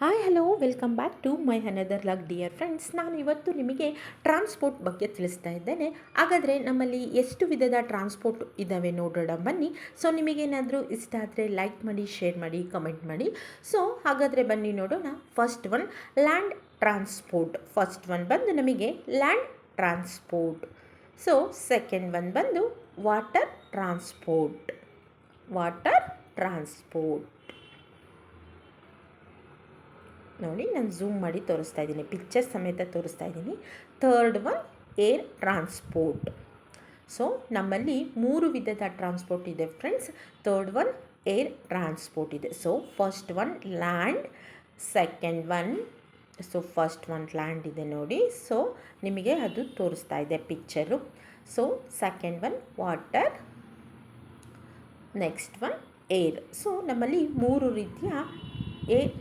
Hi hello welcome back to my another vlog dear friends ನಾನು ಇವತ್ತು ನಿಮಗೆ transport ಬಗ್ಗೆ ತಿಳಿಸ್ತಾ ಇದ್ದೇನೆ. ಹಾಗಾದರೆ ನಮ್ಮಲ್ಲಿ ಎಷ್ಟು ವಿಧದ ಟ್ರಾನ್ಸ್ಪೋರ್ಟ್ ಇದ್ದಾವೆ ನೋಡೋಣ. ಬನ್ನಿ. ಸೊ ನಿಮಗೇನಾದರೂ ಇಷ್ಟ ಆದರೆ ಲೈಕ್ ಮಾಡಿ ಶೇರ್ ಮಾಡಿ ಕಮೆಂಟ್ ಮಾಡಿ. ಸೊ ಹಾಗಾದರೆ ಬನ್ನಿ ನೋಡೋಣ. First one land transport first one ಬಂದು ನಮಗೆ land transport so second one ಬಂದು ವಾಟರ್ ಟ್ರಾನ್ಸ್ಪೋರ್ಟ್ ವಾಟರ್ ಟ್ರಾನ್ಸ್ಪೋರ್ಟ್ ನೋಡಿ ನಾನು ಝೂಮ್ ಮಾಡಿ ತೋರಿಸ್ತಾ ಇದ್ದೀನಿ. ಪಿಕ್ಚರ್ ಸಮೇತ ತೋರಿಸ್ತಾ ಇದ್ದೀನಿ. Third one air transport so ನಮ್ಮಲ್ಲಿ ಮೂರು ವಿಧದ ಟ್ರಾನ್ಸ್ಪೋರ್ಟ್ ಇದೆ friends third one air transport ಇದೆ. So first one land second one so first one land ಇದೆ ನೋಡಿ. ಸೊ ನಿಮಗೆ ಅದು ತೋರಿಸ್ತಾ ಇದೆ picture so second one water next one air so ನಮ್ಮಲ್ಲಿ ಮೂರು ರೀತಿಯ air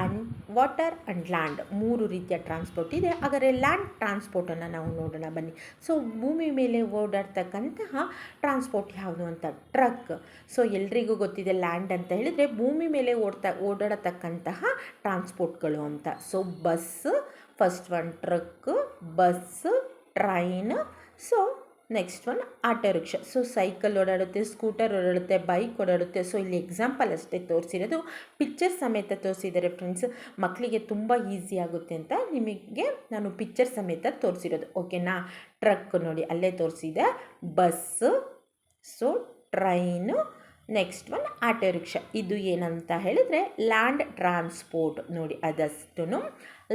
and water and land ಮೂರು ರೀತಿಯ ಟ್ರಾನ್ಸ್ಪೋರ್ಟ್ ಇದೆ. ಹಾಗಾದರೆ ಲ್ಯಾಂಡ್ ಟ್ರಾನ್ಸ್ಪೋರ್ಟನ್ನು ನಾವು ನೋಡೋಣ ಬನ್ನಿ. ಸೊ ಭೂಮಿ ಮೇಲೆ ಓಡಾಡ್ತಕ್ಕಂತಹ ಟ್ರಾನ್ಸ್ಪೋರ್ಟ್ ಯಾವುದು ಅಂತ? ಟ್ರಕ್ ಸೊ ಎಲ್ರಿಗೂ ಗೊತ್ತಿದೆ ಲ್ಯಾಂಡ್ ಅಂತ ಹೇಳಿದರೆ ಭೂಮಿ ಮೇಲೆ ಓಡ್ತಾ, ಓಡಾಡತಕ್ಕಂತಹ ಟ್ರಾನ್ಸ್ಪೋರ್ಟ್ಗಳು ಅಂತ. So bus first one truck bus train so next one auto rickshaw so cycle ಓಡಾಡುತ್ತೆ scooter ಓಡಾಡುತ್ತೆ ಬೈಕ್ ಓಡಾಡುತ್ತೆ ಸೊ ಇಲ್ಲಿ ಎಕ್ಸಾಂಪಲ್ ಅಷ್ಟೇ ತೋರಿಸಿರೋದು. ಪಿಕ್ಚರ್ ಸಮೇತ ತೋರಿಸಿದ್ದಾರೆ ಫ್ರೆಂಡ್ಸ್ ಮಕ್ಕಳಿಗೆ ತುಂಬ ಈಸಿ ಆಗುತ್ತೆ ಅಂತ ನಿಮಗೆ ನಾನು ಪಿಕ್ಚರ್ ಸಮೇತ ತೋರಿಸಿರೋದು. ಓಕೆನಾ ಟ್ರಕ್ ನೋಡಿ, ಅಲ್ಲೇ ತೋರಿಸಿದೆ. Bus so train next one auto rickshaw ಇದು ಏನಂತ ಹೇಳಿದರೆ ಲ್ಯಾಂಡ್ ಟ್ರಾನ್ಸ್ಪೋರ್ಟ್ ನೋಡಿ ಅದಷ್ಟು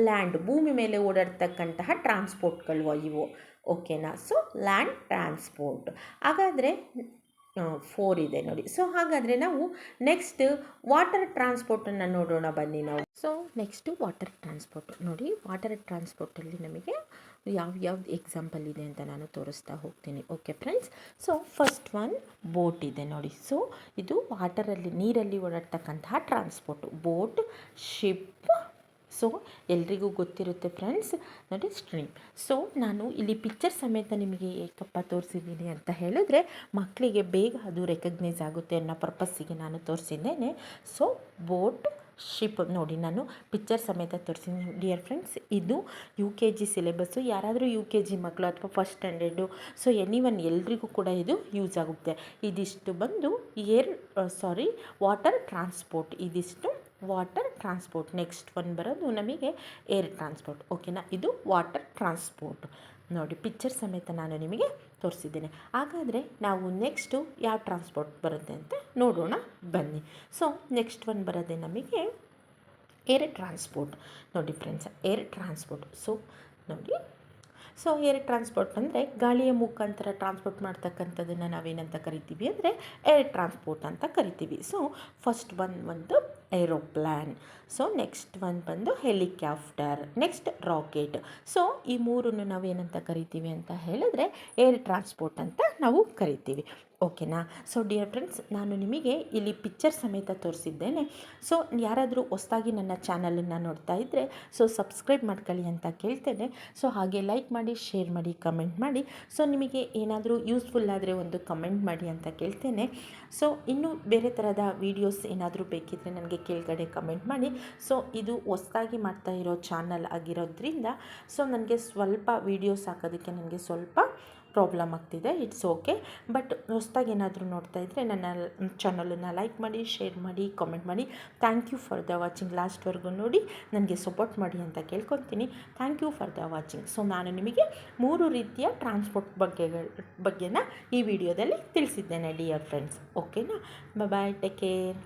ಲ್ಯಾಂಡ್ ಭೂಮಿ ಮೇಲೆ ಓಡಾಡ್ತಕ್ಕಂತಹ ಟ್ರಾನ್ಸ್ಪೋರ್ಟ್ಗಳು ಇವು. ಓಕೆನಾ? ಸೊ ಲ್ಯಾಂಡ್ ಟ್ರಾನ್ಸ್ಪೋರ್ಟ್ ಹಾಗಾದರೆ ಫೋರ್ ಇದೆ ನೋಡಿ. ಸೊ ಹಾಗಾದರೆ ನಾವು ನೆಕ್ಸ್ಟ್ ವಾಟರ್ ಟ್ರಾನ್ಸ್ಪೋರ್ಟನ್ನು ನೋಡೋಣ ಬನ್ನಿ ನಾವು. ಸೊ ನೆಕ್ಸ್ಟು ವಾಟರ್ ಟ್ರಾನ್ಸ್ಪೋರ್ಟ್ ನೋಡಿ ವಾಟರ್ ಟ್ರಾನ್ಸ್ಪೋರ್ಟಲ್ಲಿ ನಮಗೆ ಯಾವ ಯಾವ್ದು ಎಕ್ಸಾಂಪಲ್ ಇದೆ ಅಂತ ನಾನು ತೋರಿಸ್ತಾ ಹೋಗ್ತೀನಿ. Okay friends so first one boat ಇದೆ ನೋಡಿ. ಸೊ ಇದು ವಾಟರಲ್ಲಿ ನೀರಲ್ಲಿ ಓಡಾಡ್ತಕ್ಕಂತಹ ಟ್ರಾನ್ಸ್ಪೋರ್ಟು ಬೋಟ್ ಶಿಪ್ ಸೊ ಎಲ್ರಿಗೂ ಗೊತ್ತಿರುತ್ತೆ ಫ್ರೆಂಡ್ಸ್ ನೋಡಿ ಸ್ಟ್ರೀಮ್ ಸೊ ನಾನು ಇಲ್ಲಿ ಪಿಕ್ಚರ್ ಸಮೇತ ನಿಮಗೆ ಏಕಪ್ಪ ತೋರಿಸಿದ್ದೀನಿ ಅಂತ ಹೇಳಿದ್ರೆ, ಮಕ್ಕಳಿಗೆ ಬೇಗ ಅದು ರೆಕಗ್ನೈಸ್ ಆಗುತ್ತೆ ಅನ್ನೋ ಪರ್ಪಸ್ಸಿಗೆ ನಾನು ತೋರಿಸಿದ್ದೇನೆ. ಸೊ ಬೋಟ್ ಶಿಪ್ ನೋಡಿ ನಾನು ಪಿಕ್ಚರ್ ಸಮೇತ ತೋರಿಸಿದ್ದೀನಿ. ಡಿಯರ್ ಫ್ರೆಂಡ್ಸ್ ಇದು ಯು ಕೆ ಜಿ ಸಿಲೆಬಸ್ಸು ಯಾರಾದರೂ ಯು ಕೆ ಜಿ ಮಕ್ಕಳು ಅಥವಾ first standard so any one ಎಲ್ರಿಗೂ ಕೂಡ ಇದು ಯೂಸ್ ಆಗುತ್ತೆ. ಇದಿಷ್ಟು ಬಂದು ಏರ್ ಸಾರಿ ವಾಟರ್ ಟ್ರಾನ್ಸ್ಪೋರ್ಟ್ ಇದಿಷ್ಟು ವಾಟರ್ ಟ್ರಾನ್ಸ್ಪೋರ್ಟ್ ನೆಕ್ಸ್ಟ್ ಒನ್ ಬರೋದು ನಮಗೆ ಏರ್ ಟ್ರಾನ್ಸ್ಪೋರ್ಟ್ ಓಕೆನಾ ಇದು ವಾಟರ್ ಟ್ರಾನ್ಸ್ಪೋರ್ಟ್ ನೋಡಿ ಪಿಕ್ಚರ್ ಸಮೇತ ನಾನು ನಿಮಗೆ ತೋರಿಸಿದ್ದೇನೆ. ಹಾಗಾದರೆ ನಾವು ನೆಕ್ಸ್ಟು ಯಾವ ಟ್ರಾನ್ಸ್ಪೋರ್ಟ್ ಬರುತ್ತೆ ಅಂತ ನೋಡೋಣ, ಬನ್ನಿ. ಸೊ ನೆಕ್ಸ್ಟ್ ಒನ್ ಬರೋದೇ ನಮಗೆ ಏರ್ ಟ್ರಾನ್ಸ್ಪೋರ್ಟ್ ನೋಡಿ ಫ್ರೆಂಡ್ಸ್ ಏರ್ ಟ್ರಾನ್ಸ್ಪೋರ್ಟ್ ಸೊ ನೋಡಿ. ಸೊ ಏರ್ ಟ್ರಾನ್ಸ್ಪೋರ್ಟ್ ಅಂದರೆ ಗಾಳಿಯ ಮುಖಾಂತರ ಟ್ರಾನ್ಸ್ಪೋರ್ಟ್ ಮಾಡ್ತಕ್ಕಂಥದ್ದನ್ನು ನಾವೇನಂತ ಕರಿತೀವಿ ಅಂದರೆ ಏರ್ ಟ್ರಾನ್ಸ್ಪೋರ್ಟ್ ಅಂತ ಕರಿತೀವಿ. ಸೊ ಫಸ್ಟ್ ಒನ್ ಒಂದು ಏರೋಪ್ಲ್ಯಾನ್ ಸೊ ನೆಕ್ಸ್ಟ್ ಒನ್ ಬಂದು ಹೆಲಿಕಾಪ್ಟರ್ ನೆಕ್ಸ್ಟ್ ರಾಕೆಟ್. ಸೊ ಈ ಮೂರನ್ನು ನಾವೇನಂತ ಕರಿತೀವಿ ಅಂತ ಹೇಳಿದ್ರೆ ಏರ್ ಟ್ರಾನ್ಸ್ಪೋರ್ಟ್ ಅಂತ ನಾವು ಕರಿತೀವಿ. ಓಕೆನಾ? ಸೊ ಡಿಯರ್ ಫ್ರೆಂಡ್ಸ್ ನಾನು ನಿಮಗೆ ಇಲ್ಲಿ ಪಿಕ್ಚರ್ ಸಮೇತ ತೋರಿಸಿದ್ದೇನೆ. ಸೊ ಯಾರಾದರೂ ಹೊಸ್ದಾಗಿ ನನ್ನ ಚಾನಲನ್ನು ನೋಡ್ತಾ ಇದ್ದರೆ ಸೊ ಸಬ್ಸ್ಕ್ರೈಬ್ ಮಾಡ್ಕೊಳ್ಳಿ ಅಂತ ಕೇಳ್ತೇನೆ. ಸೊ ಹಾಗೆ ಲೈಕ್ ಮಾಡಿ ಶೇರ್ ಮಾಡಿ ಕಮೆಂಟ್ ಮಾಡಿ. ಸೊ ನಿಮಗೆ ಏನಾದರೂ ಯೂಸ್ಫುಲ್ ಆದರೆ ಒಂದು ಕಮೆಂಟ್ ಮಾಡಿ ಅಂತ ಕೇಳ್ತೇನೆ. ಸೊ ಇನ್ನೂ ಬೇರೆ ಥರದ ವೀಡಿಯೋಸ್ ಏನಾದರೂ ಬೇಕಿದ್ದರೆ ನನಗೆ ಕೆಳಗಡೆ ಕಮೆಂಟ್ ಮಾಡಿ. ಸೊ ಇದು ಹೊಸದಾಗಿ ಮಾಡ್ತಾ ಇರೋ ಚಾನಲ್ ಆಗಿರೋದ್ರಿಂದ ಸೊ ನನಗೆ ಸ್ವಲ್ಪ ವೀಡಿಯೋಸ್ ಹಾಕೋದಕ್ಕೆ ನನಗೆ ಸ್ವಲ್ಪ ಪ್ರಾಬ್ಲಮ್ ಆಗ್ತಿದೆ. ಇಟ್ಸ್ ಓಕೆ ಬಟ್ ಹೊಸ್ದಾಗಿ ಏನಾದರೂ ನೋಡ್ತಾ ಇದ್ದರೆ ನನ್ನ ಚಾನಲನ್ನು ಲೈಕ್ ಮಾಡಿ ಶೇರ್ ಮಾಡಿ ಕಾಮೆಂಟ್ ಮಾಡಿ. Thank you for the watching ಲಾಸ್ಟ್ವರೆಗೂ ನೋಡಿ, ನನಗೆ ಸಪೋರ್ಟ್ ಮಾಡಿ ಅಂತ ಕೇಳ್ಕೊತೀನಿ. Thank you for the watching so ನಾನು ನಿಮಗೆ ಮೂರು ರೀತಿಯ ಟ್ರಾನ್ಸ್ಪೋರ್ಟ್ ಬಗ್ಗೆಗಳ, ಬಗ್ಗೆನ ಈ ವಿಡಿಯೋದಲ್ಲಿ ತಿಳಿಸಿದ್ದೇನೆ ಡಿಯರ್ ಫ್ರೆಂಡ್ಸ್ ಓಕೆನಾ ಬಾಯ್ ಟೇಕ್ ಕೇರ್